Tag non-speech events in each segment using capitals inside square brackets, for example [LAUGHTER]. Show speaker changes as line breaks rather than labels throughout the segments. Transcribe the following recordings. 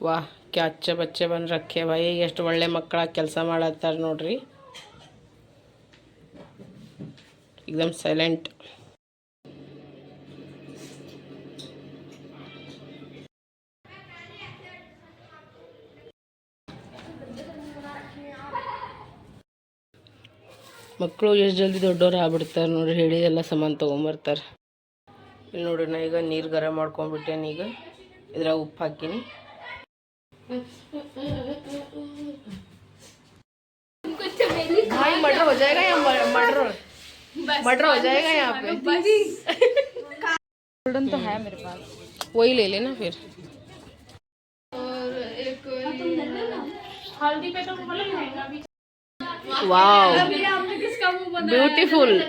ವಾಹ್ ಕ್ಯಾಚ ಬಚ್ಚೆ ಬಂದು ರಕ್ಕೆ ಬಾಯಿ ಎಷ್ಟು ಒಳ್ಳೆ ಮಕ್ಕಳ ಕೆಲಸ ಮಾಡತ್ತಾರ ನೋಡ್ರಿ एकदम ಸೈಲೆಂಟ್ ಮಕ್ಕಳು ಎಷ್ಟು ಜಲ್ದಿ ದೊಡ್ಡವ್ರು ಆಗ್ಬಿಡ್ತಾರೆ ನೋಡ್ರಿ ಹೇಳಿದೆಲ್ಲ ಸಾಮಾನು ತೊಗೊಂಬರ್ತಾರೆ ಇಲ್ಲಿ ನೋಡ್ರಿ ನಾ ಈಗ ನೀರು ಗರಂ ಮಾಡ್ಕೊಂಡ್ಬಿಟ್ಟೇನಿ ಈಗ ಇದ್ರಾಗ ಉಪ್ಪು ಹಾಕೀನಿ भाई मर्डर हो जाएगा या मर्डर मर्डर हो जाएगा यहाँ पे?
गोल्डन तो है मेरे पास।
वही ले लेना फिर। और वाओ ब्यूटीफुल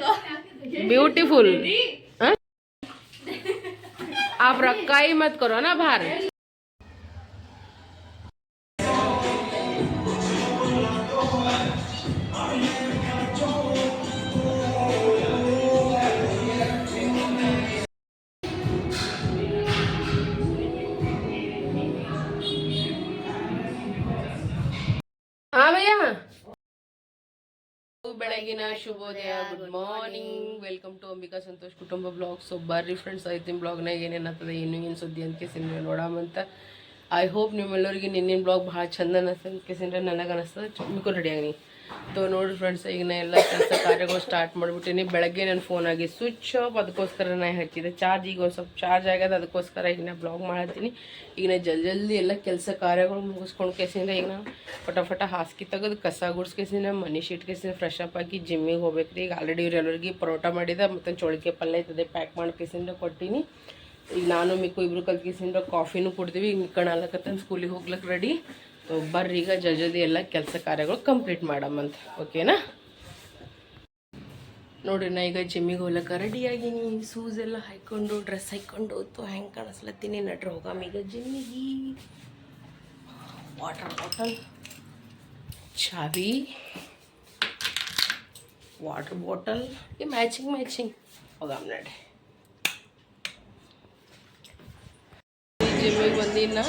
ब्यूटीफुल आप रक्का ही मत करो ना बाहर। ಬೆಳಗಿನ ಶುಭೋದಯ good morning welcome to Ambika Santosh ಕುಟುಂಬ ಬ್ಲಾಗ್. ಸೊ ಬರ್ರಿ ಫ್ರೆಂಡ್ಸ್ ಐತಿನ ಬ್ಲಾಗ್ನಾಗ ಏನೇನಾಗ್ತದೆ ಏನು ಏನು ಸುದ್ದಿ ಅಂತ ಕೇಸಿನ ನೋಡಾಮಂತ ಐ ಹೋಪ್ ನಿಮ್ಮೆಲ್ಲರಿಗೆ ನಿನ್ನಿನ ಬ್ಲಾಗ್ ಭಾಳ ಚಂದ ಅನಿಸ್ತದೆ. ಕೇಸಿಂದ್ರೆ ನನಗೆ ಅನಿಸ್ತದೆ. ಚುಮ್ಮಿಕೊ ರೆಡಿ ಆಗಿನಿ. ತೋ ನೋಡಿ ಫ್ರೆಂಡ್ಸ್ ಈಗ ನಾ ಎಲ್ಲ ಕೆಲಸ ಕಾರ್ಯಗಳು ಸ್ಟಾರ್ಟ್ ಮಾಡಿಬಿಟ್ಟಿನಿ. ಬೆಳಗ್ಗೆ ನನ್ನ ಫೋನ್ ಆಗಿ ಸ್ವಿಚ್ ಆಫ್ ಅದಕ್ಕೋಸ್ಕರ ನಾ ಹಚ್ಚಿದೆ ಚಾರ್ಜ್ ಈಗ ಒಂದು ಸ್ವಲ್ಪ ಚಾರ್ಜ್ ಆಗ್ಯದ ಅದಕ್ಕೋಸ್ಕರ ಈಗ ನಾ ಬ್ಲಾಗ್ ಮಾಡತ್ತೀನಿ. ಈಗ ನಾ ಜಲ್ದಿ ಜಲ್ದಿ ಎಲ್ಲ ಕೆಲಸ ಕಾರ್ಯಗಳು ಮುಗಿಸ್ಕೊಂಡು ಕೇಸಿಂದ ಈಗ ನಾನು ಫಟಾಫಟ ಹಾಸಿಗೆ ತೆಗೆದು ಕಸ ಗುಡ್ಸ್ಕೇಸಿಂದ ಮನಿ ಶೀಟ್ ಕೇಸಿನ ಫ್ರೆಶ್ ಅಪ್ ಆಗಿ ಜಿಮ್ಮಿಗೆ ಹೋಗ್ಬೇಕು ರೀ ಈಗ ಆಲ್ರೆಡಿ ಇವ್ರೆಲ್ಲರಿಗೆ ಪರೋಟ ಮಾಡಿದ ಮತ್ತು ಚೋಳಿಕೆ ಪಲ್ಯ ಐತದೆ ಪ್ಯಾಕ್ ಮಾಡಿ ಕೇಸಿಂದ ಕೊಟ್ಟಿನಿ. ಈಗ ನಾನು, ಮಿಕ್ಕು ಇಬ್ರು ಕಲ್ಕಿಸಿಂದ ಕಾಫಿನೂ ಕುಡ್ದೀವಿ. ಈಗ ಮಿಕ್ಕಣಾಲಕತ್ತ ಸ್ಕೂಲಿಗೆ ಹೋಗ್ಲಿಕ್ಕೆ ರೆಡಿ ಬರ್ರಿ ಈಗ ಜಜದಿ ಎಲ್ಲ ಕೆಲಸ ಕಾರ್ಯಗಳು ಕಂಪ್ಲೀಟ್ ಮಾಡಮ್ಮಂತ ಓಕೆನಾ ನೋಡ್ರಿ ನಾ ಈಗ ಜಿಮ್ಮಿಗೆ ಹೋಗ್ಲಕ್ಕ ರೆಡಿ ಆಗೀನಿ. ಶೂಸ್ ಎಲ್ಲ ಹಾಕ್ಕೊಂಡು ಡ್ರೆಸ್ ಹಾಕ್ಕೊಂಡು ತೋ ಹೆಂಗೆ ಕಾಣಿಸ್ಲತ್ತೀನಿ ನಡ್ರಿ ಹೋಗಾಮ ಈಗ ಜಿಮ್ಮಿಗೆ ವಾಟರ್ ಬಾಟಲ್ ಚಾವಿ ವಾಟರ್ ಬಾಟಲ್ ಈ ಮ್ಯಾಚಿಂಗ್ ಮ್ಯಾಚಿಂಗ್ ಹೋಗಾಮ ನಡ್ರಿ. ಜಿಮ್ಮಿಗೆ ಬಂದಿನ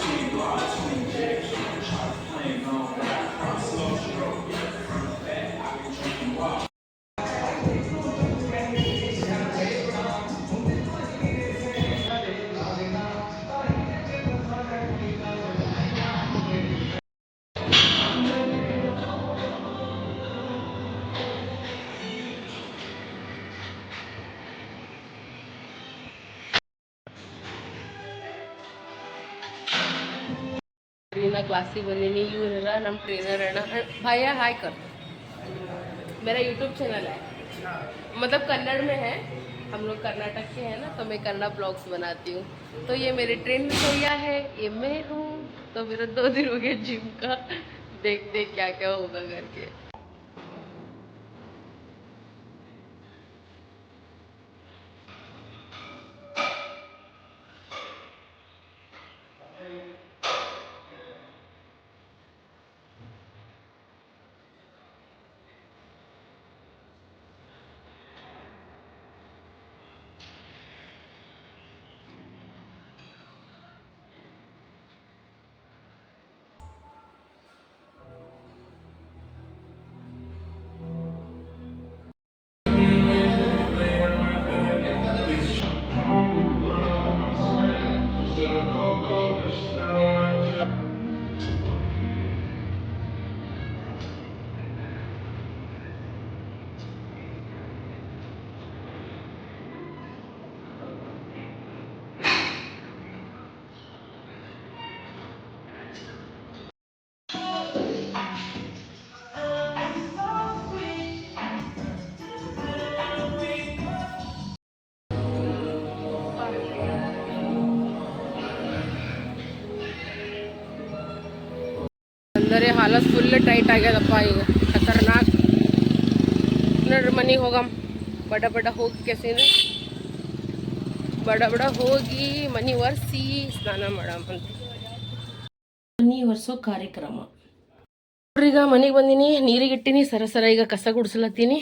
ट्रेनर क्लासिक यू रहना नम ट्रेनर रहना भैया हाय कर। मेरा यूट्यूब चैनल है। मतलब कन्नड़ में है। हम लोग कर्नाटक के हैं ना तो मैं कन्नड़ ब्लॉग्स बनाती हूँ। तो ये मेरे ट्रेन में भैया है, ये मैं हूँ। तो मेरा दो दिन हो गया जिम का। देख देख क्या क्या होगा करके। ಹಾಲತ್ ಫುಲ್ ಟೈಟ್ ಆಗ್ಯದಪ್ಪ ಈಗ. ಖತರ್ನಾಕ್. ನೋಡ್ರಿ ಮನೆಗೆ ಹೋಗಮ್. ಬಡ ಬಡ ಹೋಗಿ ಕೆಸಿನ ಬಡ ಬಡ ಹೋಗಿ ಮನೆ ಒರೆಸಿ ಸ್ನಾನ ಮಾಡಮ್ಮ ಮನೆ ಒರೆಸೋ ಕಾರ್ಯಕ್ರಮ. ನೋಡ್ರಿ ಈಗ ಮನೆಗೆ ಬಂದೀನಿ ನೀರಿಗೆ ಇಟ್ಟಿನಿ ಸರ ಸರ ಈಗ ಕಸ ಗುಡಿಸ್ಲತ್ತೀನಿ.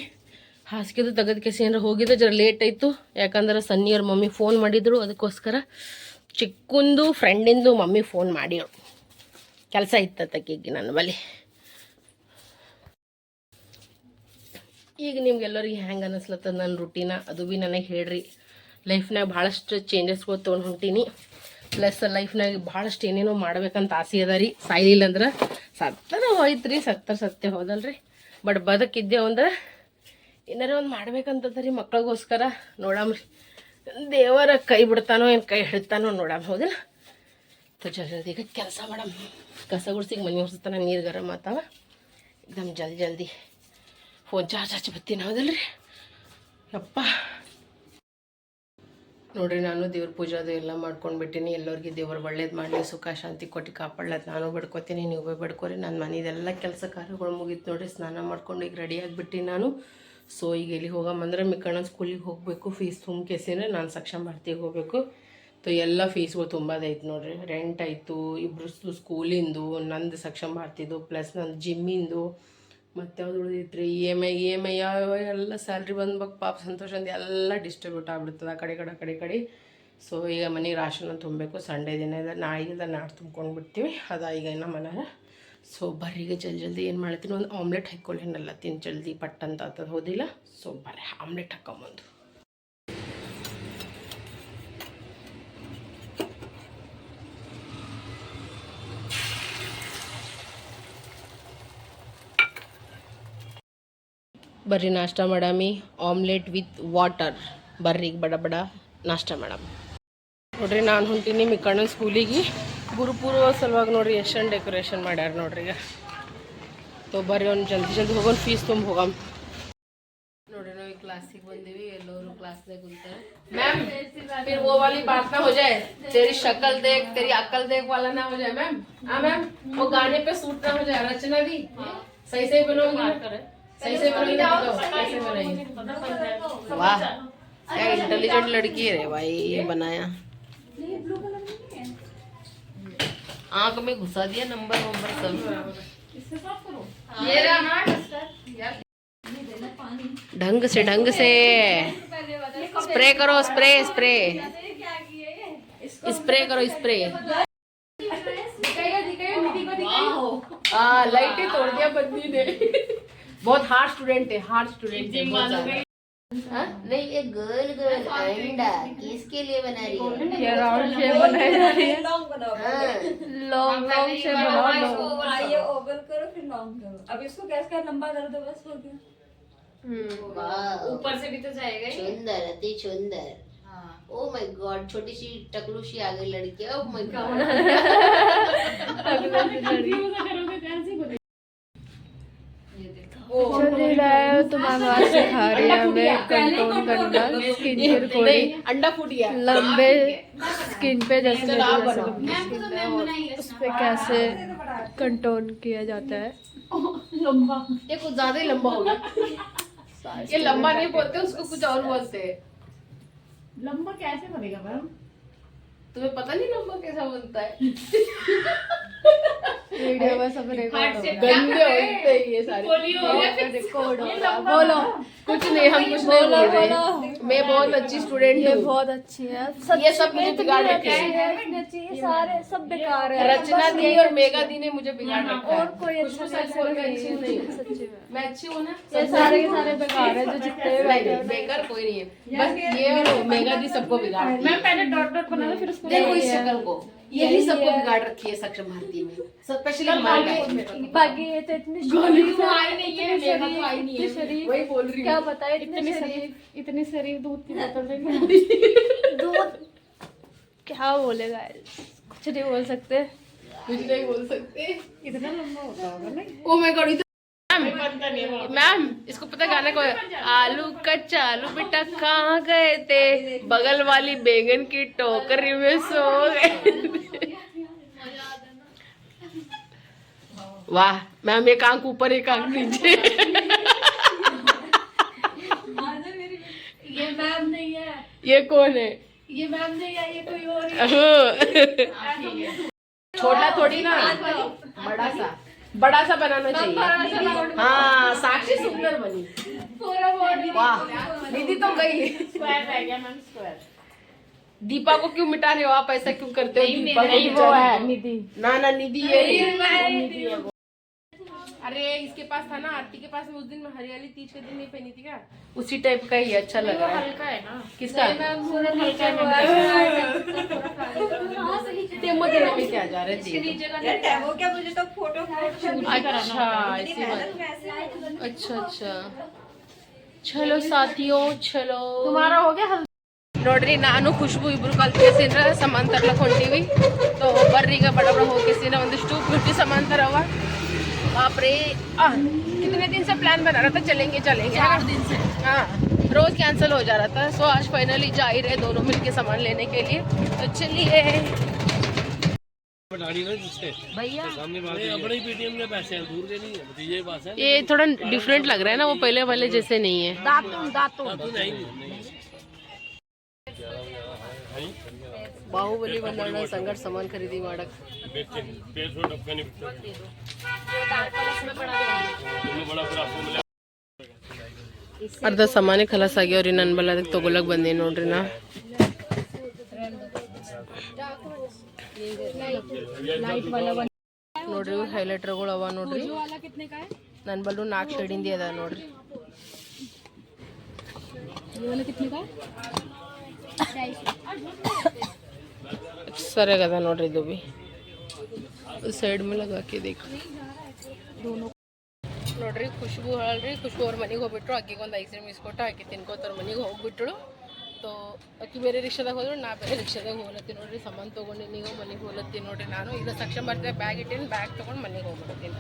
ಹಾಸಿಗೆದು ತೆಗೆದ ಕೆಸಿ ಏನಾರ ಹೋಗಿದ್ದು ಜರ ಲೇಟ್ ಆಯಿತು. ಯಾಕಂದ್ರೆ ಸನ್ನಿಯವ್ರ ಮಮ್ಮಿ ಫೋನ್ ಮಾಡಿದ್ರು ಅದಕ್ಕೋಸ್ಕರ ಚಿಕ್ಕಂದು ಫ್ರೆಂಡಿಂದು ಮಮ್ಮಿ ಫೋನ್ ಮಾಡಿಳು ಕೆಲಸ ಇತ್ತಕ್ಕಿಗೆ ನನ್ನ ಬಳಿ. ಈಗ ನಿಮ್ಗೆಲ್ಲರಿಗೆ ಹೆಂಗೆ ಅನ್ನಿಸ್ಲತ್ತದ ನನ್ನ ರುಟೀನ ಅದು ಭೀ ನನಗೆ ಹೇಳ್ರಿ. ಲೈಫ್ನಾಗ ಭಾಳಷ್ಟು ಚೇಂಜಸ್ಗಳು ತೊಗೊಂಡು ಹೊಂಟೀನಿ. ಪ್ಲಸ್ ಲೈಫ್ನಾಗ ಭಾಳಷ್ಟು ಏನೇನೋ ಮಾಡ್ಬೇಕಂತ ಆಸೆ ಅದ ರೀ. ಸಾಯ್ಲಿಲ್ಲ ಅಂದ್ರೆ ಸತ್ತರ ಹೋಯ್ತು ರೀ ಸತ್ತರ ಸತ್ಯ ಹೋದಲ್ರಿ. ಬಟ್ ಬದುಕಿದ್ದೇವು ಅಂದ್ರೆ ಏನಾರ ಒಂದು ಮಾಡ್ಬೇಕಂತದ ರೀ ಮಕ್ಳಿಗೋಸ್ಕರ. ನೋಡಮ್ರಿ. ದೇವರ ಕೈ ಬಿಡ್ತಾನೋ ಏನು ಕೈ ಹಿಡ್ತಾನೋ ನೋಡಮ್, ಹೌದಿಲ್ಲ? ಜಲ್ದಿ ಈಗ ಕೆಲಸ ಮಾಡಮ್ಮ ಕಸ ಗುಡ್ಸಿಗೆ ಮನೆ ಒರ್ಸತನ, ನೀರು ಗರಮ್ ಆತವ. ಎಕ್ದಮ್ ಜಲ್ದಿ ಜಲ್ದಿ ಫೋನ್ ಚಾರ್ಜ್ ಹಚ್ಚಿ ಬರ್ತೀನಿ ಹೌದಲ್ಲ ರೀ ಯಪ್ಪ. ನೋಡಿರಿ, ನಾನು ದೇವ್ರ ಪೂಜೆ ಅದು ಎಲ್ಲ ಮಾಡ್ಕೊಂಡು ಬಿಟ್ಟಿನಿ. ಎಲ್ಲರಿಗೆ ದೇವ್ರ ಒಳ್ಳೇದು ಮಾಡಲಿ, ಸುಖ, ಶಾಂತಿ ಕೊಟ್ಟು ಕಾಪಾಡ್ಲತ್ತ ನಾನು ಬಿಡ್ಕೋತೀನಿ, ನೀವು ಬಿಡ್ಕೋರಿ. ನನ್ನ ಮನೆದೆಲ್ಲ ಕೆಲಸ ಕಾರ್ಯಗಳು ಮುಗೀತು ನೋಡ್ರಿ. ಸ್ನಾನ ಮಾಡ್ಕೊಂಡು ಈಗ ರೆಡಿ ಆಗಿಬಿಟ್ಟಿನಿ ನಾನು. ಸೊ ಈಗ ಎಲ್ಲಿ ಹೋಗಮ್ಮಂದ್ರೆ ಮಿಕ್ಕಣ್ಣ ಸ್ಕೂಲಿಗೆ ಹೋಗಬೇಕು. ಫೀಸ್ ತುಂಬ ಕೇಸಿದ್ರೆ ನಾನು ಸಕ್ಷಮ ಭಾರತಿಗೆ ಹೋಗಬೇಕು. ಸೊ ಎಲ್ಲ ಫೀಸ್ಗಳು ತುಂಬದೈತೆ ನೋಡ್ರಿ. ರೆಂಟ್ ಆಯಿತು ಇಬ್ಬರು ಸ್ಕೂಲಿಂದು ನಂದು ಸಕ್ಷಮ್ ಭಾರತಿದು ಪ್ಲಸ್ ನಂದು ಜಿಮ್ಮಿಂದು ಮತ್ತೆ ಯಾವ್ದು ರೀ E M I E M I ಯಾವ ಎಲ್ಲ ಸ್ಯಾಲ್ರಿ ಬಂದ್ಬೇಕು ಪಾಪ ಸಂತೋಷ ಅಂತ ಎಲ್ಲ ಡಿಸ್ಟ್ರಿಬ್ಯೂಟ್ ಆಗ್ಬಿಡ್ತದೆ ಆ ಕಡೆ ಕಡೆ ಕಡೆ ಕಡೆ. ಸೊ ಈಗ ಮನೆಗೆ ರಾಶನ ತುಂಬಬೇಕು ಸಂಡೇ ದಿನ ಇದೆ ನಾಳೆಗಿಂದ ನಾಡು ತುಂಬ್ಕೊಂಡು ಬಿಡ್ತೀವಿ. ಅದ ಈಗ ಇನ್ನು ಮನೆಯಾಗ ಸೊ ಬರ್ರಿ ಈಗ ಜಲ್ದಿ ಜಲ್ದಿ ಏನು ಮಾಡ್ತೀನಿ, ಒಂದು ಆಮ್ಲೆಟ್ ಹಾಕ್ಕೊಳ್ಳೇನಲ್ಲ ತಿನ್, ಜಲ್ದಿ, ಪಟ್ ಅಂತ ಆಗ್ತದೆ, ಹೋದಿಲ್ಲ? ಸೊ ಬರ್ರಿ ಆಮ್ಲೆಟ್ ಹಾಕೊಂಬಂದು. ಬರ್ರಿ ನಾಷ್ಟ ಮಾಡಾಮಿ ಆಮ್ಲೆಟ್ ವಿತ್ ವಾಟರ್ ಬರ್ರಿ ಈಗ ಬಡ ಬಡ ನಾಷ್ಟ ಮಾಡಮ್ ನೋಡ್ರಿ ನಾನು ಹೊಂಟೀನಿ ಮಿಕ್ಕಣ್ಣ ಸ್ಕೂಲಿಗೆ ಗುರುಪೂರ್ವ ಸಲುವಾಗಿ ನೋಡ್ರಿ ಎಷ್ಟೊಂದು ಡೆಕೋರೇಷನ್ ಮಾಡ್ಯಾರ ನೋಡ್ರಿ ಈಗ ತೊ ಬರ್ರಿ ಒಂದು ಜಲ್ದಿ ಜಲ್ದಿ ಹೋಗೋಣ ಫೀಸ್ ತುಂಬ ಹೋಗಮ್ ನೋಡ್ರಿ ನಾವು ಈ ಕ್ಲಾಸಿಗೆ ಬಂದೀವಿ ಎಲ್ಲರೂ ಕ್ಲಾಸ್ನಾಗ ಕುಂತಾರೆ मैम फिर वो वाली बात ना हो जाए तेरी शक्ल देख तेरी अकल देख वाला ना हो जाए मैम हाँ मैम वो गाने पे सूट ना हो जाए रचना दी सही सही बनोगी ना? सही से बनोगी कैसे बनाएगी वाह क्या इंटेलिजेंट लड़की है भाई ये बनाया। आँख में घुसा दिया नंबर वंबर सब। ये ढंग से ढंग से। स्प्रे करो स्प्रे स्प्रे स्प्रे करो स्प्रे लाइट तोड़ दिया बंदी ने। बहुत हार्ड स्टूडेंट है हार्ड स्टूडेंट है बहुत ज़्यादा। हाँ?
नहीं ये गोल गोल अंडा किसके लिए बना रही है?
ये राउंड शेप बनाई जा रही है। लॉन्ग लॉन्ग शेप बना लो
हाँ, ये ओवल करो फिर लॉन्ग करो। अब इसको गैस का लंबा कर दो बस हो गया। ऊपर से भी तो जाएगा ही।
सुंदर अति सुंदर।
हाँ।
ओ माय गॉड छोटी सी टकलू सी आ गई लड़की। ओ माय गॉड
चल रहा है तो मैम आज सिखा रही है हमें कंट्रोल करना स्किन पे
नहीं अंडा फूट गया।
लंबे स्किन पे जैसे। लंबी है और उस पे कैसे कंट्रोल किया जाता है।
ये कुछ ज़्यादा ही लंबा हो। गया ये लंबा नहीं बोलते उसको कुछ और बोलते हैं।
लंबा कैसे बनेगा मैम?
तुम्हें पता नहीं लंबा कैसा बनता है?
वीडियो में सब रिकॉर्ड
गंदे होते ये सारे।
बोलो।
कुछ नहीं हम कुछ नहीं बोल रहे मैं बहुत अच्छी स्टूडेंट हूँ।
बहुत अच्छी है।
ये सब मुझे बिगाड़ रखे हैं।
सारे सब बेकार है।
रचना दी और मेगा दी ने मुझे बिगाड़ रखा
और कोई अच्छा
नहीं हूँ।
मैं।
अच्छी हूँ ना?
ये सारे के सारे बेकार है जो जितने हैं।
बेकार कोई नहीं है। बस ये और मेगा दी सबको बिगाड़ मैं
पहले डॉट डॉट बना फिर उसको
देखो इस शक्ल को। यही सबको बिगाड़ रखी है सक्षम भारती। में स्पेशली हमारे
बाकी ये तो इतनी
गोली
शरीफ
तो आई नहीं है
इतनी
तो आई नहीं है
शरीफ
वही बोल रही
क्या बताए इतने शरीफ
इतनी शरीफ दूध की बोतल लेके [LAUGHS]
दूध। क्या बोलेगा कुछ नहीं बोल सकते।
कुछ नहीं बोल सकते।
इतना लंबा होता होगा ना।
Oh my god ma'am ma'am इसको पता गाना को आलू कच्चा आलू बेटा कहाँ गए थे? बगल वाली बैंगन की टोकरी में सो गए वाह मैम एक आँख ऊपर एक आँख नीचे।
ये मैम नहीं है।
ये कौन है?
ये मैम नहीं है ये कोई और ही
छोटा थोड़ी ना। बड़ा सा। बड़ा सा बनाना चाहिए। हाँ साक्षी सुंदर बनी। वाह दीदी तो गई।
स्क्वायर रह गया मैम स्क्वायर
दीपा को क्यों मिटा रहे हो आप? ऐसा क्यों करते हो? दीपा
नहीं वो है निधि।
ना ना निधि है। अरे इसके पास था ना आरती के पास में उस दिन में हरियाली तीज के दिन नहीं पहनी थी क्या? उसी टाइप का ही अच्छा लग है।
हल्का है ना।
किसका? [LAUGHS] ते मध्ये ना मी त्या जा रहे थे
वो क्या मुझे तो फोटो
अच्छा ऐसी बात अच्छा अच्छा ಚಲೋ ಸಾಥಿಯೋ ಚಲೋ
तुम्हारा हो गया हल्का
ನೋಡ್ರಿ ನಾನು ಖುಷ್ಬು ಇಬ್ರು ಕಲ್ತ್ಕೇಸಿಂದ್ರ ಸಮಾನ್ ತರ್ಲಕ್ ಹೊಂಟೀವಿ ಸೊ ಬರ್ರಿ ಈಗ ಬಡ ಬಡ ಹೋಗಿಸಿನ ಒಂದಿಷ್ಟು ಬ್ಯೂಟಿ ಸಮಾನ್ ತರವ ಬಾಪ್ರೆ आ, कितने दिन से प्लान बना रहा था चलेंगे चलेंगे चार दिन से हाँ रोज कैंसिल हो जा रहा था सो आज फाइनली जा ही रहे दोनों मिलके सामान लेने के लिए तो चलिए
बनानी ना जिससे
भैया
सामने बात अपने ही पेटीएम के पैसे हैं दूर के नहीं है भतीजे के पास है
ये थोड़ा डिफरेंट लग रहा है ना वो पहले वाले जैसे नहीं है
दातुन दातुन
तो नहीं नहीं
ಬಾಹುಬಲಿ ಬಂದವಳ ಸಂಗಟ್ ಸಾಮಾನ್ ಖರೀದಿ ಮಾಡಕ್
बेचते नहीं पेड़ छोड़ डब्बे नहीं बिकते तुमने बड़ा फिर आपको मिला
ಅರ್ಧ ಸಾಮಾನೆ ಖಲಾಸ್ ಆಗ್ಯಾವ್ರಿ ನನ್ನ ಬಲ್ಲ ಅದಕ್ಕೆ ತಗೊಳಕ್ ಬಂದೇನಿ ನೋಡ್ರಿ ನಾ ನೋಡ್ರಿ ಹೈಲೈಟರ್ಗಳು ಅವ ನೋಡ್ರಿ. ನನ್ನ ಬಲ್ಲು ನಾಲ್ಕು ಶೇಡಿಂದಿ ಅದ ನೋಡ್ರಿ. ಸರಿಯಾಗದ ನೋಡ್ರಿ ಇದು ಬಿ. ಸೈಡ್ ಮೇಲೆ ಹಾಕಿದೆ ನೋಡ್ರಿ, ಖುಷ್ಬು ಹೇಳ್ರಿ ಖುಷ್ಬು ಅವ್ರ ಮನೆಗೆ ಹೋಗ್ಬಿಟ್ರು. ಆಕಿಗೆ ಒಂದು ಐಸ್ ಕ್ರೀಮ್ ಇಸ್ಕೊಟ್ಟು ಆಕಿ ತಿನ್ಕೋತ ಅವ್ರ ಮನೆಗೆ ಹೋಗ್ಬಿಟ್ರು ತೋ ಆಕಿ ಬೇರೆ ರಿಕ್ಷಾದಾಗ ಹೋದ್ರು ನಾ ಬೇರೆ ರಿಕ್ಷಾದಾಗ ಹೋಲತ್ತಿ ನೋಡ್ರಿ ಸಾಮಾನು ತೊಗೊಂಡು ನೀವು ಮನೆಗೆ ಹೋಲತ್ತಿ ನೋಡ್ರಿ ನಾನು ಈಗ ಸಕ್ಷಮ ಬರ್ತಿದ್ದೆ ಬ್ಯಾಗ್ ಇಟ್ಟೀನಿ ಬ್ಯಾಗ್ ತೊಗೊಂಡು ಮನೆಗೆ ಹೋಗ್ಬಿಡ್ತೀನಿ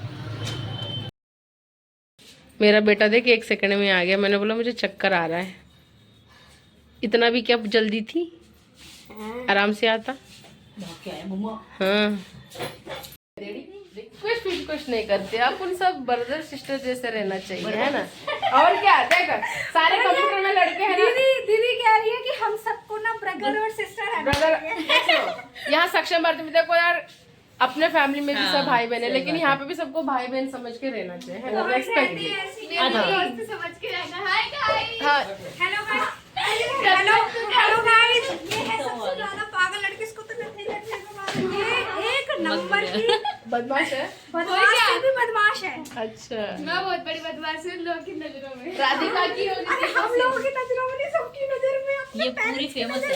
मेरा बेटा देख एक सेकंड में आ गया मैंने बोला मुझे चक्कर आ रहा है इतना भी क्या जल्दी थी आराम से आता हाँ कुछ कुछ कुछ नहीं करते। आप उन सब ब्रदर सिस्टर जैसे रहना चाहिए है ना? और क्या देख सारे कंप्यूटर में लड़के हैं
दीदी दीदी कह रही है कि हम सबको ना ब्रदर और सिस्टर है
ब्रदर [LAUGHS] यहाँ सक्षम भारत में देखो यार अपने फैमिली में भी सब हाँ, भाई बहन है लेकिन यहाँ पे भी सबको भाई बहन समझ के रहना। चाहिए
अच्छा।
हाँ। बदमाश है।
बदमाश भी बदमाश है।
अच्छा।
मैं बहुत बड़ी बदमाश हूँ लोगों की नज़रों में।
राधिका की
हम लोगों की नज़रों में सबकी नज़र में
ये पूरी फ़ेमस
है।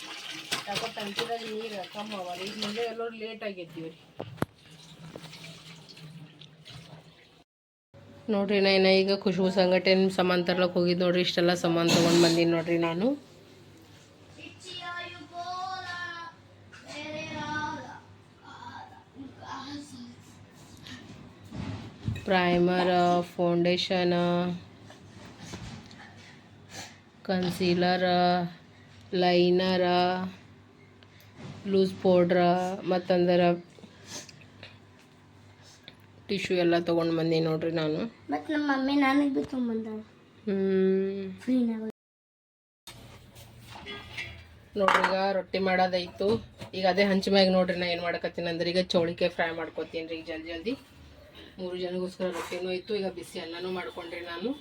ಯಾಕೋ ನೀರು ಕಮ್ಮಿ ಅವ ಈಗ ಮುಂದೆ ಎಲ್ಲರೂ ಲೇಟ್ ರೀ ನೋಡ್ರಿ ನಾ ಈಗ ಖುಷ್ಬು ಸಂಗಟೆ ಸಾಮಾನು ತರ್ಲಕ್ಕೆ ಹೋಗಿದ್ದು ನೋಡ್ರಿ, ಇಷ್ಟೆಲ್ಲ ಸಾಮಾನು ತೊಗೊಂಡು ಬಂದೀನಿ ನೋಡ್ರಿ ನಾನು. Primer foundation concealer liner loose powder ಮತ್ತಂದ್ರೆ tissue ಎಲ್ಲ ತೊಗೊಂಡು ಬಂದೆ ನೋಡ್ರಿ ನಾನು.
ಮತ್ತೆ ನಮ್ಮ ಮಮ್ಮಿ ನನಗೆ ಬಿ
ಹ್ಞೂ ನೋಡ್ರಿ ಈಗ ರೊಟ್ಟಿ ಮಾಡೋದಾಯ್ತು. ಈಗ ಅದೇ ಹಂಚ ಮ್ಯಾಗ ನೋಡ್ರಿ ನಾ ಏನು ಮಾಡಕತ್ತೀನಿ ಅಂದ್ರೆ ಈಗ ಚೌಳಿಕೆ ಫ್ರೈ ಮಾಡ್ಕೊತೀನಿ ರೀ ಈಗ ಜಲ್ದಿ ಜಲ್ದಿ. ಮೂರು ಜನಗೋಸ್ಕರ ರೊಟ್ಟಿನೂ ಇತ್ತು ಈಗ ಬಿಸಿ ಅನ್ನನೂ ಮಾಡ್ಕೊಂಡ್ರಿ ನಾನು.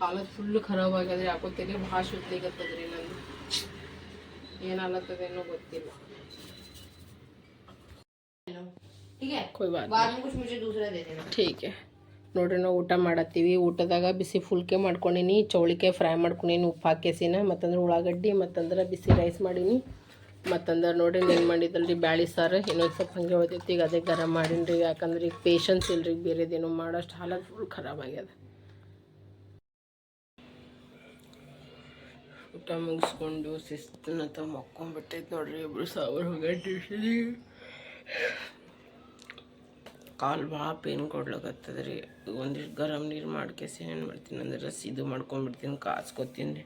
ಹಾಲತ್ ಫುಲ್ ಖರಾಬ್ ಆಗ್ಯದ್ರಿ ಹಾಕೋತೀನಿ ಭಾಳ ಸುತ್ತಲಿಗತ್ತದ್ರಿ ನಂದು. ಏನಾಗ್ಲತ್ತದೇನೋ ಗೊತ್ತಿಲ್ಲ ಕೊಯ್ ಬಾತ್
बाद में कुछ मुझे दूसरा दे देना
ठीक है ನೋಡ್ರಿ ನಾವು ಊಟ ಮಾಡತ್ತೀವಿ ಊಟದಾಗ ಬಿಸಿ ಫುಲ್ಕೆ ಮಾಡ್ಕೊಂಡೀನಿ ಚೌಳಿಕಾಯಿ ಫ್ರೈ ಮಾಡ್ಕೊಂಡೀನಿ ಉಪ್ಪು ಹಾಕೇಸಿನ ಮತ್ತಂದ್ರೆ ಉಳ್ಳಾಗಡ್ಡಿ ಮತ್ತಂದ್ರೆ ಬಿಸಿ ರೈಸ್ ಮಾಡೀನಿ ಮತ್ತಂದ್ರೆ ನೋಡ್ರಿ ಏನು ಮಾಡಿದಲ್ರಿ ಬ್ಯಾಳಿ ಸಾರು ಇನ್ನೊಂದು ಸ್ವಲ್ಪ ಹಂಗೆ ಹೋದೈತಿ ಈಗ ಅದೇ ಗರಂ ಮಾಡೀನಿ ರೀ ಯಾಕಂದ್ರೆ ಈಗ ಪೇಷನ್ಸ್ ಇಲ್ರಿ ಬೇರೆದೇನೋ ಮಾಡೋಷ್ಟು ಹಾಲತ್ ಫುಲ್ ಖರಾಬ್ ಆಗ್ಯದ ಊಟ ಮುಗಿಸ್ಕೊಂಡು ತ ಮಕ್ಕೊಂಡ್ಬಿಟ್ಟೈತೆ ನೋಡ್ರಿ ಇಬ್ಬರು ಸಾವಿರ ಹೋಗಿ ಕಾಲು ಭಾಳ ಪೇನ್ ಕೊಡ್ಲಕತ್ತದ ರೀ ಒಂದಿಷ್ಟು ಗರಂ ನೀರು ಮಾಡ್ಕೇಸಿ ಏನು ಮಾಡ್ತೀನಿ ಅಂದ್ರೆ ಇದು ಮಾಡ್ಕೊಂಡ್ಬಿಡ್ತೀನಿ ಕಾಸ್ಕೊತೀನಿ. ರೀ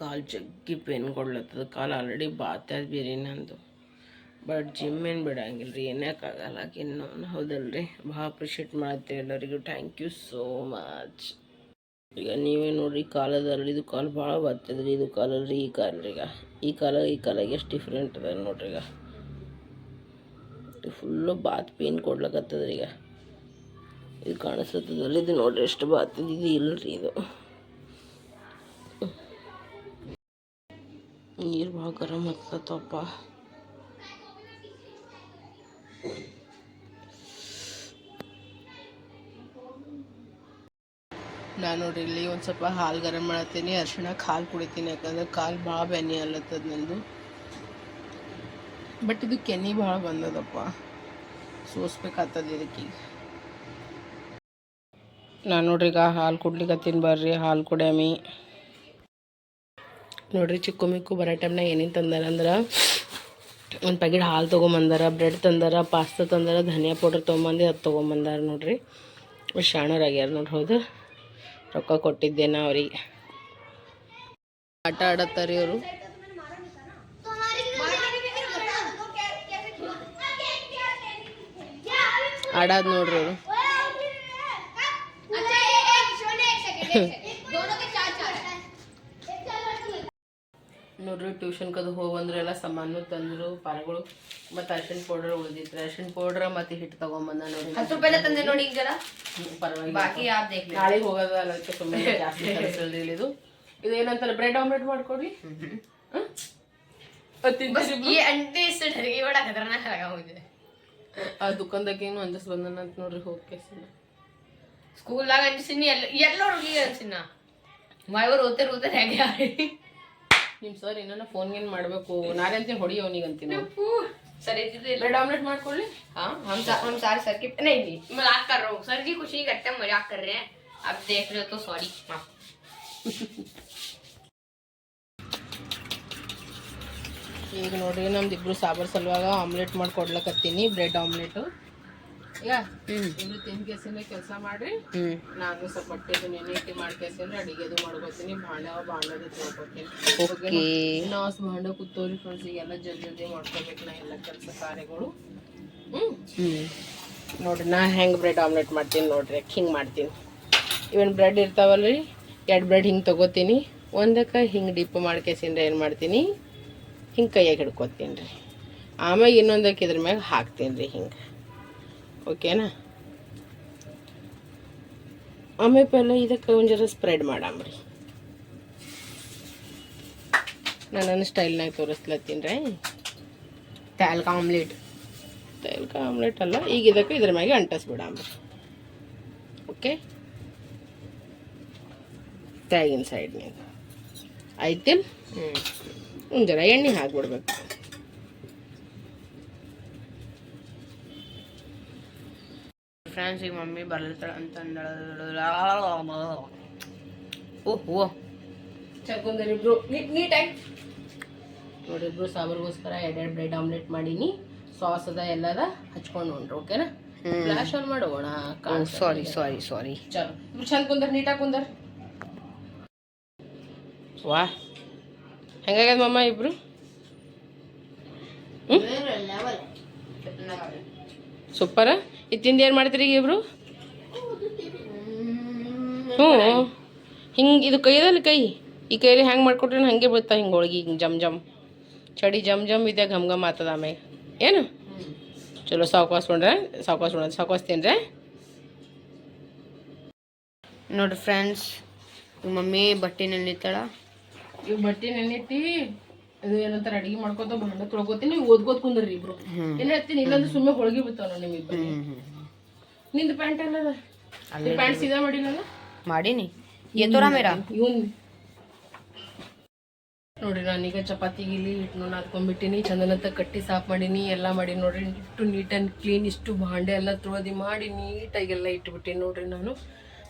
ಕಾಲು ಜಗ್ಗಿ ಪೇನ್ ಕೊಡ್ಲತ್ತದ. ಕಾಲು ಆಲ್ರೆಡಿ ಬಾತ್ಯಾದ ಬೇರೆ ನಂದು. ಬಟ್ ಜಿಮ್ ಏನು ಬಿಡಂಗಿಲ್ಲ ರೀ ಏನಕ್ಕಾಗಲ್ಲ ಹೌದಲ್ಲ ಹೌದಲ್ರಿ. ಭಾಳ ಅಪ್ರಿಷಿಯೇಟ್ ಮಾಡ್ತೀವಿ ಎಲ್ಲರಿಗೂ. ಥ್ಯಾಂಕ್ ಯು ಸೋ ಮಚ್ ಈಗ ನೀವೇ ನೋಡ್ರಿ ಕಾಲದಲ್ಲಿ ಇದು ಕಾಲು ಭಾಳ ಬರ್ತದ್ರಿ ಇದು ಕಾಲಲ್ರಿ ಈ ಕಾಲ ಈಗ. ಈ ಕಾಲ, ಈ ಕಾಲಾಗ ಎಷ್ಟು ಡಿಫ್ರೆಂಟ್ ಅದ ನೋಡ್ರಿ ಈಗ. ಫುಲ್ಲು ಬಾತ್ ಪೇನ್ ಕೊಡ್ಲಕತ್ತದ್ರಿ ಈಗ. ಇದು ಕಾಣಿಸ್ತದಲ್ಲ ಇದು ನೋಡ್ರಿ ಎಷ್ಟು ಬಾತದ ಇದು ಇಲ್ರಿ ಇದು. ನೀರು ಭಾಳ ಗರಂ ಹತ್ತಪ್ಪ ನಾನು ನೋಡ್ರಿ ಇಲ್ಲಿ ಒಂದು ಸ್ವಲ್ಪ ಹಾಲು ಗರಂ ಮಾಡತ್ತೀನಿ, ಅರ್ಶಿಣ ಕಾಲು ಕುಡಿತೀನಿ, ಯಾಕಂದ್ರೆ ಕಾಲು ಭಾಳ ಬೆನ್ನಿ ಅಲ್ಲತ್ತದ ನಂದು. ಬಟ್ ಇದು ಕೆನ್ನಿ ಭಾಳ ಬಂದದಪ್ಪ. ಸೋಸ್ಬೇಕಾಗ್ತದ ಇದಕ್ಕೆ ನಾನು ನೋಡ್ರಿ ಈಗ ಹಾಲು ಕುಡ್ಲಿಕತ್ತೀನಿ ಬರ್ರಿ, ಹಾಲು ಕುಡಿಯಮಿ. ನೋಡ್ರಿ ಚಿಕ್ಕು ಮಿಕ್ಕು ಬರೋ ಟೈಮ್ನಾಗ ಏನೇನು ತಂದಾರ ಅಂದ್ರೆ, ಒಂದು ಪ್ಯಾಕೆಟ್ ಹಾಲು ತೊಗೊಂಬಂದಾರ, ಬ್ರೆಡ್ ತಂದಾರ, ಪಾಸ್ತಾ ತಂದಾರ, ಧನಿಯಾ ಪೌಡ್ರ್ ತೊಗೊಂಬಂದು ಅದು ತೊಗೊಂಬಂದಾರ ನೋಡ್ರಿ. ಶಾಣರಾಗ್ಯಾರ ನೋಡ್ರಿ ಹೌದು. ರೊಕ್ಕ ಕೊಟ್ಟಿದ್ದೆ ನಾ ಅವ್ರಿಗೆ. ಆಟ ಆಡತ್ತಾರಿ ಅವರು ಆಡಾದ್ ನೋಡ್ರಿ ಅವರು ನೋಡ್ರಿ ಟ್ಯೂಷನ್ ಕದು ಹೋಗಂದ್ರೆ ಎಲ್ಲ ಸಾಮಾನು ತಂದ್ರು ಪಾರಗಳು ಮತ್ತು ಅರ್ಶಿನ ಪೌಡರ್ ಉಳಿದಿತ್ತು ಅರ್ಶಿನ ಪೌಡರ್ ಮತ್ತೆ ಹಿಟ್ಟು ತಗೊಂಬಂದ ನೋಡಿ.
ಹತ್ತು ರೂಪಾಯಿ ತಂದೆ ನೋಡಿ ಈಗ ಜರ.
ಪರವಾಗಿಲ್ಲ.
ಬಾಕಿ ಯಾವ್ದು ದೇಖ್ಲಿ
ನಾಳೆಗೆ ಹೋಗೋದಲ್ಲ ಸುಮ್ಮನೆ ಜಾಸ್ತಿ ಕಲಿಸಲ್ದಿಲ್ಲ ಇದು ಇದು. ಏನಂತಲ್ಲ ಬ್ರೆಡ್ ಆಮ್ಲೆಟ್ ಮಾಡ್ಕೊಡ್ಲಿ
ಈ ಅಂಟಿ ಇಷ್ಟು ಅಡಿಗೆ ಬೇಡ ಖತರ್ನಾಕ ಹೋಗಿದೆ
ಆ ದುಕಾನ್ದಾಗೇನು ಅಂಜಸ್ ಬಂದನ ಅಂತ ನೋಡ್ರಿ ಹೋಗಿ
ಸ್ಕೂಲ್ದಾಗ ಅಂಜಿಸಿನಿ ಎಲ್ಲ ಎಲ್ಲರೂ ಹುಡುಗಿ ಅನ್ಸಿನ ಮಾಯವ್ರು ಓದ್ತಾರೆ ಓದ್ತಾರೆ ಹೇಗೆ.
ನಿಮ್ಮ ಸರ್ ಫೋನ್ ಫೋನ್ಗೇನು ಮಾಡಬೇಕು. ನಾನೇ ಅಂತೀನಿ ಹೊಡಿ ಅವನಿಗೆ ಅಂತೀನಿ
सर इतने
ಬ್ರೆಡ್ ಆಮ್ಲೆಟ್ ಮಾಡ್ಕೊಳ್ಳಿ
हाँ हम सा, हम सारे सर की नहीं नहीं मजाक कर रहा हूँ सर जी खुशी करते हैं मजाक कर रहे हैं अब देख रहे हो तो सॉरी माफ
ಈಗ ನೋಡ್ರಿ ನಮ್ದು ಇಬ್ರು ಸಾಂಬಾರ್ ಸಲುವಾಗ ಆಮ್ಲೆಟ್ ಮಾಡ್ಕೊಡ್ಲಕತ್ತೀನಿ ಬ್ರೆಡ್ ಆಮ್ಲೆಟ್ ತಿಂದ ಕೇಸಿಂದ ಕೆಲಸ ಮಾಡ್ರಿ. ನಾನು ಸ್ವಲ್ಪ ಬಟ್ಟೆದು ನೆನೆ ಇಟ್ಟು ಮಾಡ್ಕೇಸಿಂದ್ರೆ ಅಡಿಗೆದು ಮಾಡ್ಕೋತೀನಿ. ಭಾಂಡ ಭಾಂಡದು ತೊಳ್ಕೊತೀನಿ. ನಾವು ಭಾಂಡ ಕೂತವ್ರಿ ಫ್ರೆಂಡ್ಸ್ ಎಲ್ಲ ಜಲ್ದಿ ಜಲ್ದಿ ಮಾಡ್ಕೋಬೇಕು ನಾ ಎಲ್ಲ ಕೆಲಸ ಕಾರ್ಯಗಳು. ನೋಡ್ರಿ ನಾ ಹೆಂಗೆ ಬ್ರೆಡ್ ಆಮ್ಲೆಟ್ ಮಾಡ್ತೀನಿ ನೋಡ್ರಿ ಹಿಂಗೆ ಮಾಡ್ತೀನಿ. ಇವನ್ ಬ್ರೆಡ್ ಇರ್ತಾವಲ್ರಿ ಎರಡು ಬ್ರೆಡ್ ಹಿಂಗೆ ತಗೋತೀನಿ. ಒಂದಕ್ಕೆ ಹಿಂಗೆ ಡಿಪ್ ಮಾಡ್ಕೇಸಿಂದ್ರೆ ಏನು ಮಾಡ್ತೀನಿ? ಹಿಂಗೆ ಕೈಯಾಗ ಹಿಡ್ಕೊತೀನಿ ರೀ ಆಮ್ಯಾಗ ಇನ್ನೊಂದಕ್ಕೆ ಇದ್ರ ಮ್ಯಾಗ ಹಾಕ್ತೀನಿ ರೀ ಹಿಂಗೆ. ಓಕೆನಾ ಆಮೇಲೆ ಪೆಲ್ಲ ಇದಕ್ಕೆ ಒಂಜರ ಸ್ಪ್ರೆಡ್ ಮಾಡಂಬ್ರಿ ನಾನು ಸ್ಟೈಲ್ನಾಗ ತೋರಿಸ್ಲತ್ತೀನಿ ರೀ.
ತಾಲ್ಕ ಆಮ್ಲೆಟ್
ತಾಲ್ಕ ಆಮ್ಲೆಟ್ ಅಲ್ಲ ಈಗ ಇದಕ್ಕೆ ಇದ್ರ ಮ್ಯಾಗೆ ಅಂಟಿಸ್ಬಿಡಂಬ್ರಿ ಓಕೆ ತ್ಯಾಗಿನ ಸೈಡ್ನಾಗ ಆಯ್ತಿಲ್ ಹ್ಞೂ ಜರ ಎಣ್ಣೆ ಹಾಕ್ಬಿಡ್ಬೇಕು.
ಫ್ರೆಂಡ್ಸ್ ಈಗ ಮಮ್ಮಿ ಬರ್ಲಿರ್ತಾಳೆ ಅಂತ ಓಹ್ ಓ
ನೀಟ್ ನೀಟಾಗಿ ನೋಡಿ ಇಬ್ರು ಸಾಂಬಾರ್ಗೋಸ್ಕರ ಎರಡೆರಡು ಬ್ರೆಡ್ ಆಮ್ಲೆಟ್ ಮಾಡೀನಿ. ಸಾಸ್ ಅದ ಎಲ್ಲದ ಹಚ್ಕೊಂಡು ಉಂಡ್ರು ಓಕೆನಾ ಫ್ಲಾಶ್ ಆನ್ ಮಾಡೋಣ
ಸಾರಿ ಸಾರಿ ಸಾರಿ
ಚಲೋ. ಇಬ್ರು ಚಂದ ಕುಂದರ್ ನೀಟಾಗಿ ಕುಂದರ್. ವಾ. ಹೆಂಗಾಗ್ಯದ ಮಮ್ಮ ಇಬ್ರು? ಸೂಪರ? ಇತ್ತಿಂದ ಏನು ಮಾಡ್ತೀರಿ ಈಗ ಇಬ್ರು? ಹ್ಞೂ. ಹಿಂಗೆ ಇದು ಕೈದಲ್ಲಿ ಕೈ? ಈ ಕೈಯಲ್ಲಿ ಹ್ಯಾಂಗೆ ಮಾಡ್ಕೊಟ್ರೆ ಹಂಗೆ ಬೀಳ್ತಾ ಹಿಂಗೆ ಹೋಳ್ಗಿ ಹಿಂಗೆ ಜಮ್ ಜಮ್. ಚಡಿ ಜಮ್ ಜಮ್ ಇದೆ ಘಮ್ ಘಮ್ ಆತದ ಆಮೇಲೆ. ಏನು? ಚಲೋ ಸಾವ್ಕಾಸ್ ಉಂಡ್ರೆ ಸಾವ್ಕಾಸ್ ಉಣ್ಣ ಸಾವ್ಕಾಸ್ ತಿನ್ರೆ
ನೋಡ್ರಿ ಫ್ರೆಂಡ್ಸ್ ಮಮ್ಮಿ ಬಟ್ಟೆ ನೆನಿತಾಳ
ಇವ್ ಬಟ್ಟೆ ನೆನ್ನಿಟ್ಟಿ ಇದು ಏನಂತಾರೆ ಅಡಿಗೆ ಮಾಡ್ಕೊತ ಭಾಂಡ ತೊಳ್ಕೊತೀನಿ ಓದ್ಕೋತ ಕುಂದ್ರಿ ಇಬ್ರು. ಏನ್ ಹೇಳ್ತೀನಿ ಇಲ್ಲಂದ್ರೆ ಸುಮ್ಮನೆ ಹೊಳಗಿ ಬಿಡ್ತಾವ ನಾನು ನಿಮ್ಗೆ ನಿಂದ ಪ್ಯಾಂಟ್ ಎಲ್ಲ ಪ್ಯಾಂಟ್ ಸೀದಾ ಮಾಡಿಲ್ಲ
ಮಾಡೀನಿ. ಎತ್ತೋರ ಮೇರಾ?
ಇವನ್. ನೋಡ್ರಿ ನಾನೀಗ ಚಪಾತಿಗೆ ಇಲ್ಲಿ ಹಿಟ್ಟು ನೋಡಿ ಹಾಕೊಂಡ್ಬಿಟ್ಟಿನಿ ಚಂದನಂತ ಕಟ್ಟಿ ಸಾಫ್ ಮಾಡೀನಿ ಎಲ್ಲ ಮಾಡಿ ನೋಡ್ರಿ ಇಷ್ಟು ನೀಟ್ ಆ್ಯಂಡ್ ಕ್ಲೀನ್ ಇಷ್ಟು ಭಾಂಡೆ ಎಲ್ಲ ತೊಳೆದು ಮಾಡಿ ನೀಟಾಗೆಲ್ಲ ಇಟ್ಬಿಟ್ಟಿನಿ ನೋಡ್ರಿ ನಾನು.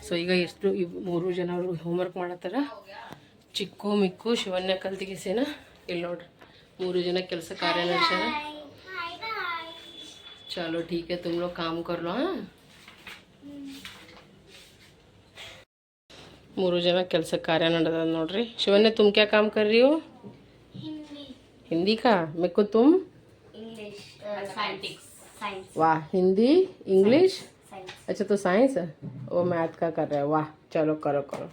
ಸೊ ಈಗ ಎಷ್ಟು ಮೂರು ಜನ ಹೋಮ್ ಹೋಮ್ವರ್ಕ್ ಮಾಡತ್ತಾರ. ಚಿಕ್ಕು ಮಿಕ್ಕು ಶಿವನ್ಯ ಕಲ್ತಿಗೆಸೇನ ಇಲ್ಲಿ ನೋಡ್ರಿ ಮೂರು ಜನ ಕೆಲಸ ಕಾರ್ಯ ನಡೆಸ್ಯಾರ ಚಲೋ ठीक है तुम लोग काम कर लो हाँ ಮೂರು ಜನ ಕೆಲಸ ಕಾರ್ಯ ನಡೆದ ನೋಡ್ರಿ ಶಿವನ್ಯ तुम क्या काम कर रही हो हिंदी का मेरे को तुम
इंग्लिश साइंटिक्स साइंस
वाह हिंदी इंग्लिश
साइंस
अच्छा तो साइंस है वो मैथ का कर रहा है वाह चलो करो करो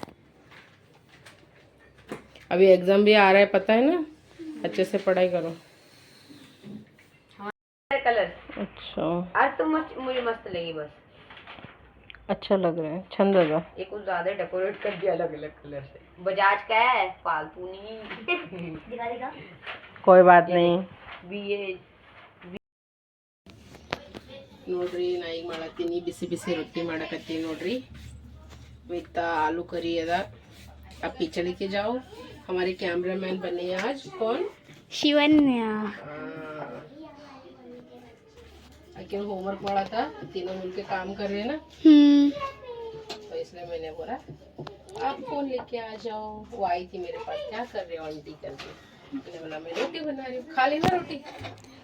अभी एग्जाम भी आ रहा है पता है ना अच्छे से पढ़ाई करो
कलर
अच्छा
आज तो मस्त मुझे मस्त लगी बस
अच्छा लग रहा है छंद लगा
ये कुछ ज्यादा डेकोरेट कर दिया अलग अलग कलर से बजाज का है फालतू नहीं दिखा दिखा
कोई बात नहीं
बी ए
ನೋಡ್ರಿ ನಾ ಈಗ ಮಾಡತ್ತೀನಿ ಬಿಸಿ ಬಿಸಿ ರೊಟ್ಟಿ ಮಾಡಕತ್ತೀನಿ ನೋಡ್ರಿ ವಿತ್ आलू करी अदा अब पीछे लेके जाओ हमारे कैमरामैन बने हैं आज। कौन?
शिवन्या।
अकेले होमवर्क पढ़ा था? तीनों मिलके काम कर रहे हैं ना?
हम्म।
तो इसलिए मैंने बोला आप फ़ोन लेके आ जाओ। वो आई थी मेरे पास। क्या कर रहे हो आंटी करके? मैंने बोला मैं रोटी बना रही हूँ। खा ली ना रोटी?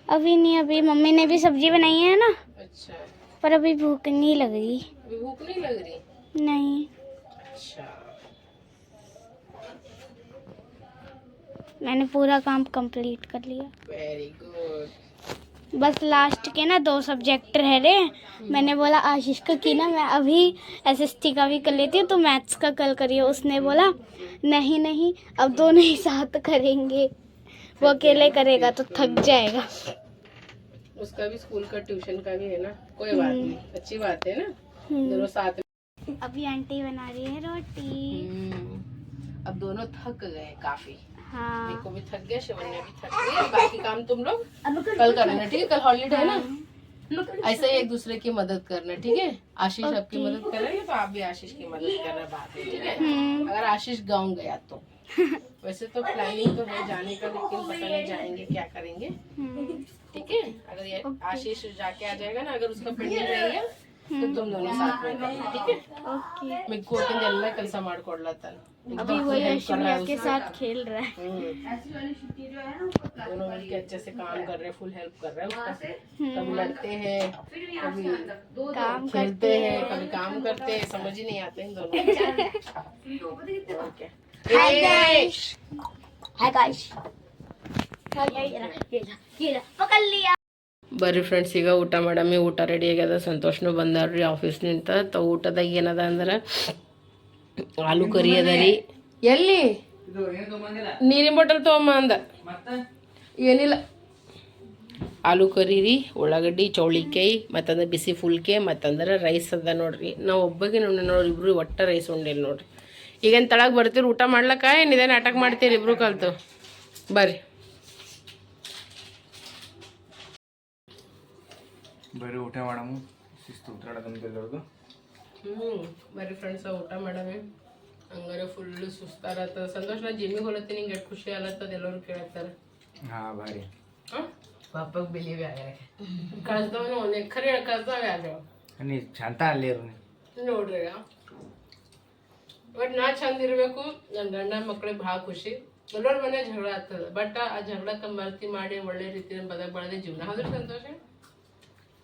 अभी नहीं अभी मम्मी ने भी सब्ज़ी बनाई है ना।
अच्छा।
पर अभी भूख नहीं लग रही।
अभी भूख नहीं लग रही?
नहीं।
अच्छा।
मैंने पूरा काम कंप्लीट कर लिया।
वेरी गुड
बस लास्ट के ना दो सब्जेक्ट रह रहे हैं। मैंने बोला आशीष का की ना मैं अभी एसएसटी का भी कर लेती हूँ तो मैथ्स का कल करिए उसने बोला नहीं नहीं अब दोनों ही साथ करेंगे। वो अकेले करेगा तो थक जाएगा।
उसका भी स्कूल का ट्यूशन का भी है ना? कोई बात नहीं अच्छी बात है ना? दोनों साथ में।
अभी आंटी बना रही है रोटी।
हम्म, अब दोनों थक गए काफ़ी।
हाँ।
मेरे को भी थक गया शिवन्या भी थक बाकी काम तुम लोग कल करना ठीक है? कल हॉलीडे है ना? ऐसे ही। एक दूसरे की मदद करना ठीक है? आशीष आपकी मदद करेंगे तो आप भी आशीष की मदद करना बाद में ठीक है? अगर आशीष गाँव गया तो। [LAUGHS] वैसे तो प्लानिंग तो है जाने का लेकिन पता नहीं जाएँगे क्या करेंगे।
हम्म,
ठीक है? अगर ये आशीष जाके आ जाएगा ना अगर उसका पेंडिंग रह गया तो तुम दोनों साथ में करना ठीक है
ओके
ಮಿಗ್ ಕೊಟ್ಟಿಂದ ಎಲ್ಲ ಕೆಲಸ ಮಾಡ್ಕೊಡ್ಲತ್ತಾನ
अभी वो यशमिया के साथ खेल रहा है
दोनों मिलके अच्छे से काम कर रहे हैं फुल हेल्प कर रहे हैं उसका कभी लड़ते हैं कभी
काम
खेलते हैं कभी काम करते हैं समझ ही नहीं आते इन दोनों और क्या? ए,
है गाइस पकड़ लिया
ಬರ್ರಿ ಫ್ರೆಂಡ್ಸ್ ಈಗ ಊಟ ಮಾಡಮ್ಮಿ ಊಟ ರೆಡಿ ಆಗ್ಯದ. ಸಂತೋಷನು ಬಂದಾರ್ರಿ ಆಫೀಸ್ನಿಂದ ತ ಊಟದಾಗ ಏನದ ಅಂದ್ರೆ ಆಲೂ ಕರಿ ಅದ ರೀ. ಎಲ್ಲಿ? ನೀರಿನ ಬಾಟಲ್ ತೊಗೊಂಬ ಅಂದ. ಏನಿಲ್ಲ. ಆಲೂ ಕರಿ ರೀ ಉಳ್ಳಾಗಡ್ಡಿ ಚೌಳಿಕಾಯಿ ಮತ್ತಂದ್ರೆ ಬಿಸಿ ಫುಲ್ಕೆ ಮತ್ತಂದ್ರೆ ರೈಸ್ ಅದ ನೋಡ್ರಿ. ನಾವು ಒಬ್ಬಗೆ ನೋಡಿ ನೋಡ್ರಿ ಇಬ್ರು ಒಟ್ಟ ರೈಸ್ ಉಂಡಿಲ್ಲ ನೋಡ್ರಿ. ಈಗೇನು ತಳಗೆ ಬರ್ತೀರಿ ಊಟ ಮಾಡ್ಲಕ್ಕ? ಏನಿದೆ ನಾಟಕ ಮಾಡ್ತೀರಿ ಇಬ್ರು ಕಲ್ತು? ಬರ್ರಿ.
ಬರೀ ಊಟ ಮಾಡಮು. ಶಿಸ್ತು ಉತ್ತರಾಡ ನಮ್ಗೆಲ್ಲರಿಗೂ
ಹ್ಞೂ ಬರೀ ಫ್ರೆಂಡ್ಸ ಊಟ ಮಾಡಮೆ. ಹಂಗಾರೆ ಫುಲ್ ಸುಸ್ತಾರತ್ತ ಸಂತೋಷ ನಾ ಜಿಮ್ಮಿಗೆ ಹೊಲತ್ತೀನಿ ಹಿಂಗೆ ಎಷ್ಟು ಖುಷಿ ಆಗತ್ತದ ಎಲ್ಲರೂ ಕೇಳತ್ತಾರೆ.
ಹಾಂ ಭಾರಿ.
ಪಾಪಕ್ಕೆ ಬೆಲಿವೆ ಆಗ್ಯಾರ ಕಳ್ದವನು ಒಂದೇ ಖರೆ ಕಳ್ದವ ಆಗ್ಯಾವ
ನೀ ಚಂತ ಅಲ್ಲೇ ಇರು
ನೋಡ್ರಿ. ಬಟ್ ನಾ ಚಂದ ಇರಬೇಕು. ನನ್ನ ಗಂಡ ಮಕ್ಳಿಗೆ ಭಾಳ ಖುಷಿ. ಎಲ್ಲರ ಮನೆ ಜಗಳ ಆಗ್ತದೆ. ಬಟ್ ಆ ಜಗಳಕ್ಕೆ ಮರ್ತಿ ಮಾಡಿ ಒಳ್ಳೆ ರೀತಿಯಿಂದ ಬದಕ್ ಬಳದೆ ಜೀವನ. ಹೌದ್ರಿ ಸಂತೋಷ?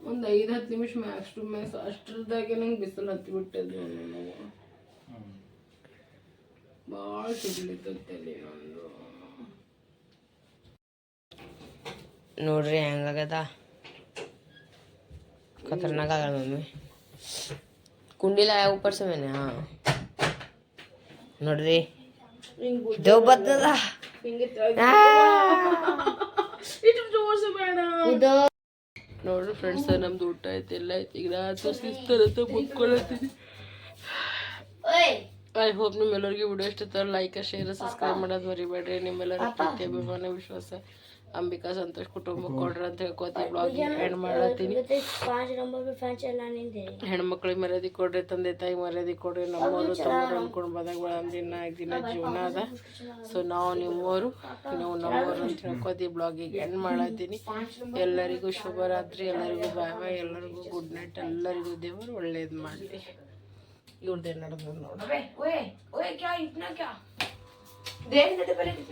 ಒಂದು ಐದು ಹತ್ತು ನಿಮಿಷ ಮ್ಯಾಕ್ಸ್ ಟು ಮ್ಯಾಕ್ಸ್ ಅಷ್ಟರದಾಗೆ ನಂಗೆ ಬಿಸಿಲು ಹತ್ತಿ ಬಿಟ್ಟದ್ದು ನನಗೆ ಭಾಳ ಸಿಗ್ಲಿತ್ತಲ್ಲಿ ನಂದು.
ನೋಡ್ರಿ ಹೆಂಗಾಗದ? ಖತರ್ನಾಕ್ ಆಗಲ್ಲ ಮಮ್ಮಿ. ಕುಂಡಿಲ ಯಾವ ಉಪರ್ಸಮೇನೆ ಹಾಂ. ನೋಡ್ರಿ.
ದೇವ್ ಬರ್ತದ ಇದು ನೋಡ್ರಿ ಫ್ರೆಂಡ್ಸ್ ನಮ್ದು ಊಟ ಐತೆ ಎಲ್ಲ ಐತೆ ಈಗ ರಾತ್ರಿ ಸಿಸ್ತರತ್ತ ಮುಕ್ಕೊಳತ್ತೀನಿ ಐ ಹೋಪ್ ನಿಮ್ಮೆಲ್ಲರಿಗೆ ವಿಡಿಯೋ ಇಷ್ಟ ಲೈಕ್ ಶೇರ್ ಸಬ್ಸ್ಕ್ರೈಬ್ ಮಾಡೋದು ಮರಿಬೇಡ್ರಿ ನಿಮ್ಮೆಲ್ಲರ ಪ್ರೀತಿ ಅಭಿಮಾನ ವಿಶ್ವಾಸ ಅಂಬಿಕಾ ಸಂತೋಷ್ ಕುಟುಂಬ ಕೊಡ್ರಿ ಅಂತ ಹೇಳ್ಕೊತಿ ಬ್ಲಾಗ್ ಎಂಡ್ ಮಾಡತ್ತೀನಿ ಹೆಣ್ಮಕ್ಳಿಗೆ ಮರ್ಯಾದೆ ಕೊಡ್ರಿ ತಂದೆ ತಾಯಿ ಮರ್ಯಾದೆ ಕೊಡ್ರಿ ನಮ್ಮವರು ತಮ್ಮರು ಅನ್ಕೊಂಡು ಬದಾಗ ದಿನ ನಾಲ್ಕು ದಿನ ಜೀವನ ಅದ. ಸೊ ನಾವು ನಿಮ್ಮವರು ನೀವು ನಮ್ಮವರು ಅಂತ ಹೇಳ್ಕೊತಿ ಬ್ಲಾಗಿಗೆ ಎಂಡ್ ಮಾಡತ್ತೀನಿ ಎಲ್ಲರಿಗೂ ಶುಭರಾತ್ರಿ ಎಲ್ಲರಿಗೂ ಬಾಯ್ ಬಾಯ್ ಎಲ್ಲರಿಗೂ ಗುಡ್ ನೈಟ್ ಎಲ್ಲರಿಗೂ ದೇವರು ಒಳ್ಳೇದು ಮಾಡಲಿ. ಇವ್ರದ್ದು ನಡೆದ ನೋಡಿ.